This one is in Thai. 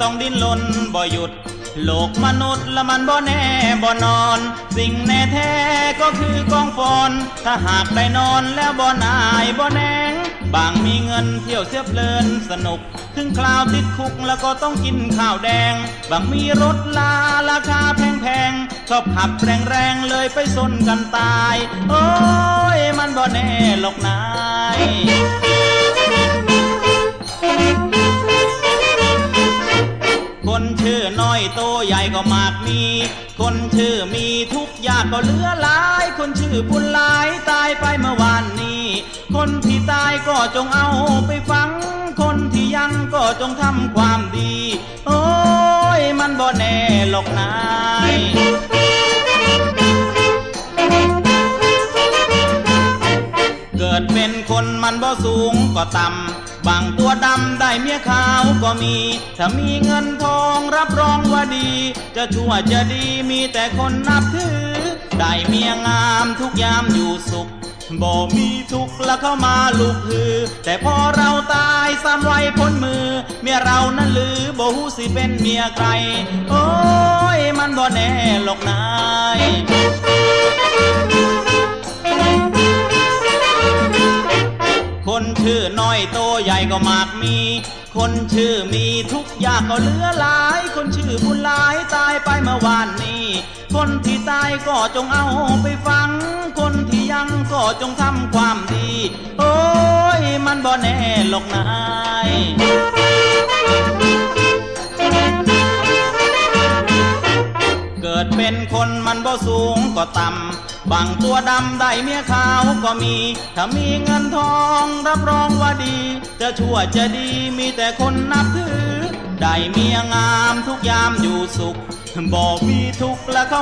ต้องดิ้นรนบ่หยุด โลกมนุษย์ละมันบ่แน่บ่นอน สิ่งแน่แท้ก็คือกองฟอน ถ้าหากได้นอนแล้วบ่นายบ่แนงบางมีเงินเที่ยวเสียเพลินสนุก ถึงคราวติดคุกแล้วก็ต้องกินข้าวแดง บางมีรถลาราคาแพงๆชอบขับแรงๆเลยไปสนกันตาย โอ้ยมันบ่แน่หรอกนาย คนชื่อน้อยโตใหญ่ก็มากมี คนชื่อมีทุกอยากก็เหลือหลาย คนชื่อบุญหลายตายไปเมื่อวานนี้ คนที่ตายก็จงเอาไปฝัง คนที่ยังก็จงทำความดี โอ้ยมันบ่แน่หรอกนายเกิดเป็นคนมันบ่สูงก็ต่ำ บางตัวดำได้เมียขาวก็มี ถ้ามีเงินทองรับรองว่าดี จะชั่วจะดีมีแต่คนนับถือ ได้เมียงามทุกยามอยู่สุขบ่มีทุกข์แล้วเข้ามาลูกฮือ แต่พอเราตายซ้ำไว้พ้นมือ เมียเรานั้นลือบ่ฮู้สิเป็นเมียใคร โอ้ยมันบ่แน่หรอกนา ชื่อน้อยโตใหญ่ก็มากมี คนชื่อมีทุกอย่างก็เหลือหลาย คนชื่อบุญหลายตายไปเมื่อวานนี้ คนที่ตายก็จงเอาไปฟัง คนที่ยังก็จงทำความดี โอ้ยมันบ่แน่หรอกนายเกิดเป็นคนมันบ่สูงก็ต่ำ บางตัวดำได้เมียขาวก็มี ถ้ามีเงินทองรับรองว่าดี จะชั่วจะดีมีแต่คนนับถือ ได้เมียงามทุกยามอยู่สุขบ่มีทุกข์และเขา